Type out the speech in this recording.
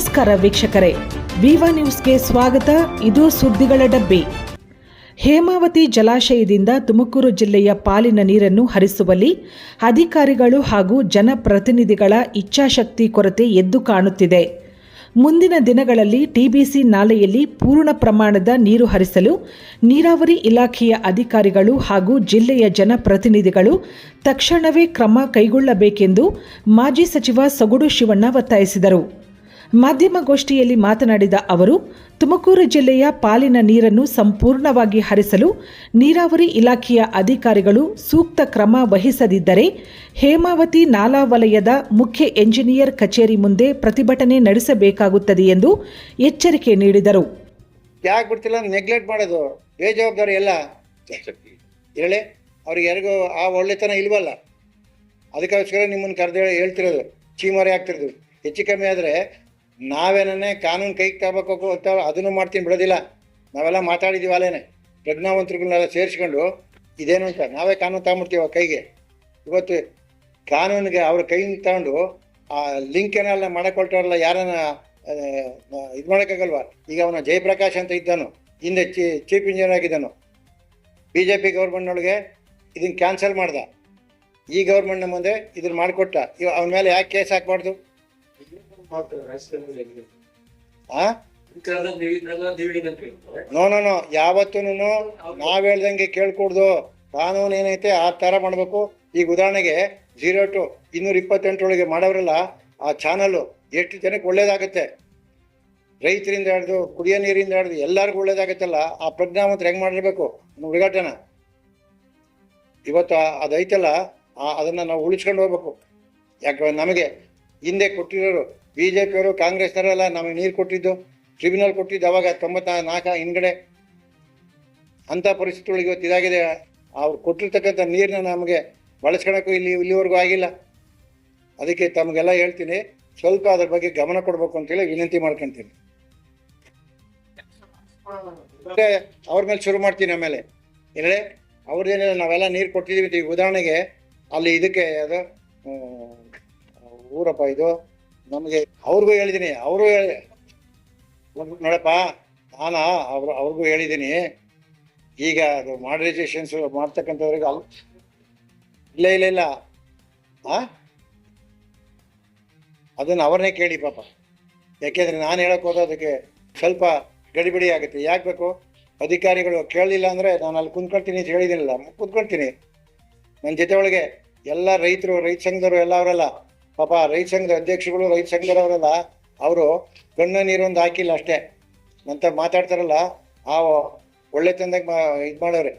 ನಮಸ್ಕಾರ ವೀಕ್ಷಕರೇ. ವಿವಾ ನ್ಯೂಸ್ಗೆ ಸ್ವಾಗತ. ಇದು ಸುದ್ದಿಗಳ ಡಬ್ಬಿ. ಹೇಮಾವತಿ ಜಲಾಶಯದಿಂದ ತುಮಕೂರು ಜಿಲ್ಲೆಯ ಪಾಲಿನ ನೀರನ್ನು ಹರಿಸುವಲ್ಲಿ ಅಧಿಕಾರಿಗಳು ಹಾಗೂ ಜನಪ್ರತಿನಿಧಿಗಳ ಇಚ್ಛಾಶಕ್ತಿ ಕೊರತೆ ಎದ್ದು ಕಾಣುತ್ತಿದೆ. ಮುಂದಿನ ದಿನಗಳಲ್ಲಿ ಟಿಬಿಸಿ ನಾಲೆಯಲ್ಲಿ ಪೂರ್ಣ ಪ್ರಮಾಣದ ನೀರು ಹರಿಸಲು ನೀರಾವರಿ ಇಲಾಖೆಯ ಅಧಿಕಾರಿಗಳು ಹಾಗೂ ಜಿಲ್ಲೆಯ ಜನಪ್ರತಿನಿಧಿಗಳು ತಕ್ಷಣವೇ ಕ್ರಮ ಕೈಗೊಳ್ಳಬೇಕೆಂದು ಮಾಜಿ ಸಚಿವ ಸೊಗಡು ಶಿವಣ್ಣ ಒತ್ತಾಯಿಸಿದರು. ಮಾಧ್ಯಮಗೋಷ್ಠಿಯಲ್ಲಿ ಮಾತನಾಡಿದ ಅವರು, ತುಮಕೂರು ಜಿಲ್ಲೆಯ ಪಾಲಿನ ನೀರನ್ನು ಸಂಪೂರ್ಣವಾಗಿ ಹರಿಸಲು ನೀರಾವರಿ ಇಲಾಖೆಯ ಅಧಿಕಾರಿಗಳು ಸೂಕ್ತ ಕ್ರಮ ವಹಿಸದಿದ್ದರೆ ಹೇಮಾವತಿ ನಾಲಾ ವಲಯದ ಮುಖ್ಯ ಎಂಜಿನಿಯರ್ ಕಚೇರಿ ಮುಂದೆ ಪ್ರತಿಭಟನೆ ನಡೆಸಬೇಕಾಗುತ್ತದೆ ಎಂದು ಎಚ್ಚರಿಕೆ ನೀಡಿದರು. ಯಾಕೆ ಬಿಡ್ತಿಲ್ಲ? ನೆಗ್ಲೆಕ್ಟ್ ಮಾಡೋದು. ಬೇಜವಾಬ್ದಾರಿ ಎಲ್ಲ. ಹೇಳಿ, ಅವ್ರಿಗೆ ಯಾರಿಗೂ ಆ ಒಳ್ಳೆತನ ಇಲ್ವಲ್ಲ? ಅದಕ್ಕೋಸ್ಕರ ನಿಮ್ಮನ್ನು ಕರೆದು ಹೇಳ್ತಿರೋದು. ಚೀಮಾರಿ ಆಗ್ತಿರೋದು. ಹೆಚ್ಚು ಕಮ್ಮಿ ಆದರೆ ನಾವೇನೇ ಕಾನೂನು ಕೈಗೆ ತಗೋಬೇಕು ಅಂತ ಅದನ್ನು ಮಾಡ್ತೀನಿ ಬಿಡೋದಿಲ್ಲ. ನಾವೆಲ್ಲ ಮಾತಾಡಿದ್ದೀವಿ ಅಲ್ಲೇನೆ. ಪ್ರಜ್ಞಾವಂತರುಗಳನ್ನೆಲ್ಲ ಸೇರಿಸ್ಕೊಂಡು ಇದೇನು ಅಂತ ನಾವೇ ಕಾನೂನು ತಗೊಂಬಿಡ್ತೀವಿ ಅವ್ರ ಕೈಗೆ. ಇವತ್ತು ಕಾನೂನಿಗೆ ಅವ್ರ ಕೈಯಿಂದ ತಗೊಂಡು ಆ ಲಿಂಕ್ ಏನೆಲ್ಲ ಮಾಡಕೊಳ್ತಾರಲ್ಲ ಯಾರನ್ನ ಇದು ಮಾಡೋಕ್ಕಾಗಲ್ವಾ? ಈಗ ಅವನ ಜಯಪ್ರಕಾಶ್ ಅಂತ ಇದ್ದಾನು, ಹಿಂದೆ ಚೀಫ್ ಇಂಜಿನಿಯರ್ ಆಗಿದ್ದಾನು. ಬಿ ಜೆ ಪಿ ಗೌರ್ಮೆಂಟ್ನೊಳಗೆ ಇದನ್ನು ಕ್ಯಾನ್ಸಲ್ ಮಾಡ್ದ. ಈ ಗೌರ್ಮೆಂಟ್ನ ಮುಂದೆ ಇದನ್ನ ಮಾಡಿಕೊಟ್ಟ. ಇವ ಅವನ ಮೇಲೆ ಯಾಕೆ ಕೇಸ್ ಹಾಕ್ಬಾರ್ದು? ಆ? ನೋ ನೋ ನೋ ಯಾವತ್ತೂ ನಾವ್ ಹೇಳ್ದಂಗೆ ಕೇಳ್ಕೊಡ್ದು. ಕಾನೂನು ಏನೈತೆ ಆ ತರ ಮಾಡಬೇಕು. ಈಗ ಉದಾಹರಣೆಗೆ ಜೀರೋ ಟು ಇನ್ನೂರ ಇಪ್ಪತ್ತೆಂಟರೊಳಗೆ ಮಾಡೋರೆಲ್ಲ ಆ ಚಾನಲ್ಲು ಎಷ್ಟು ಜನಕ್ಕೆ ಒಳ್ಳೇದಾಗುತ್ತೆ? ರೈತರಿಂದ ಹಿಡ್ದು ಕುಡಿಯೋ ನೀರಿಂದ ಹಿಡ್ದು ಎಲ್ಲರಿಗೂ ಒಳ್ಳೇದಾಗತ್ತಲ್ಲ ಆ ಪ್ರಜ್ಞಾವಂತರು ಹೆಂಗೆ ಮಾಡಿರ್ಬೇಕು? ಹುಡುಗಾಟನ. ಇವತ್ತು ಅದೈತಲ್ಲ ಅದನ್ನ ನಾವು ಉಳಿಸ್ಕೊಂಡು ಹೋಗ್ಬೇಕು. ಯಾಕೆ ನಮಗೆ ಹಿಂದೆ ಕೊಟ್ಟಿರೋರು ಬಿ ಜೆ ಪಿಯವರು ಕಾಂಗ್ರೆಸ್ನವರೆಲ್ಲ ನಮಗೆ ನೀರು ಕೊಟ್ಟಿದ್ದು ಟ್ರಿಬ್ಯುನಲ್ ಕೊಟ್ಟಿದ್ದು ಅವಾಗ ತೊಂಬತ್ತ ನಾಲ್ಕ ಹಿಂದ್ಗಡೆ. ಅಂಥ ಪರಿಸ್ಥಿತಿಗಳು ಒಳಗೆ ಇವತ್ತು ಇದಾಗಿದೆ. ಅವ್ರು ಕೊಟ್ಟಿರ್ತಕ್ಕಂಥ ನೀರನ್ನ ನಮಗೆ ಬಳಸ್ಕೊಳಕ್ಕೂ ಇಲ್ಲಿ, ಇಲ್ಲಿವರೆಗೂ ಆಗಿಲ್ಲ. ಅದಕ್ಕೆ ತಮಗೆಲ್ಲ ಹೇಳ್ತೀನಿ, ಸ್ವಲ್ಪ ಅದ್ರ ಬಗ್ಗೆ ಗಮನ ಕೊಡಬೇಕು ಅಂತೇಳಿ ವಿನಂತಿ ಮಾಡ್ಕೊಂತೀನಿ. ಅವ್ರ ಮೇಲೆ ಶುರು ಮಾಡ್ತೀನಿ ಆಮೇಲೆ. ಇಲ್ಲ ಅವ್ರದ್ದೇನಿಲ್ಲ ನಾವೆಲ್ಲ ನೀರು ಕೊಟ್ಟಿದ್ದೀವಿ. ಉದಾಹರಣೆಗೆ ಅಲ್ಲಿ ಇದಕ್ಕೆ ಅದು ಊರಪ್ಪ ಇದು ನಮಗೆ ಅವ್ರಿಗೂ ಹೇಳಿದ್ದೀನಿ ಅವರು ನೋಡಪ್ಪ, ನಾನು ಅವ್ರು ಅವ್ರಿಗೂ ಹೇಳಿದ್ದೀನಿ ಈಗ ಅದು ಮಾಡರೈಸೇಷನ್ಸ್ ಮಾಡ್ತಕ್ಕಂಥವ್ರಿಗೆ ಅಲ್ ಇಲ್ಲ ಇಲ್ಲ ಇಲ್ಲ. ಆ? ಅದನ್ನು ಅವ್ರನ್ನೇ ಕೇಳಿ ಪಾಪ. ಯಾಕೆಂದ್ರೆ ನಾನು ಹೇಳಕ್ಕೆ ಹೋದ ಅದಕ್ಕೆ ಸ್ವಲ್ಪ ಗಡಿಬಿಡಿ ಆಗುತ್ತೆ. ಯಾಕೆ ಬೇಕು? ಅಧಿಕಾರಿಗಳು ಕೇಳಲಿಲ್ಲ ಅಂದರೆ ನಾನು ಅಲ್ಲಿ ಕುಂತ್ಕೊಳ್ತೀನಿ ಅಂತ ಹೇಳಿದ್ದೀನಲ್ಲ ಕುಂತ್ಕೊಳ್ತೀನಿ. ನನ್ನ ಜೊತೆ ಒಳಗೆ ಎಲ್ಲ ರೈತರು, ರೈತ ಸಂಘದವರು, ಎಲ್ಲ ಅವರೆಲ್ಲ. ಪಾಪ ರೈತ ಸಂಘದ ಅಧ್ಯಕ್ಷಗಳು ರೈತ ಸಂಘದವರೆಲ್ಲ ಅವರು ಕಣ್ಣ ನೀರೊಂದು ಹಾಕಿಲ್ಲ ಅಷ್ಟೇ. ನಂತರ ಮಾತಾಡ್ತಾರಲ್ಲ, ಆ ಒಳ್ಳೆ ತಂದಾಗ ಇದು ಮಾಡೋರೆ.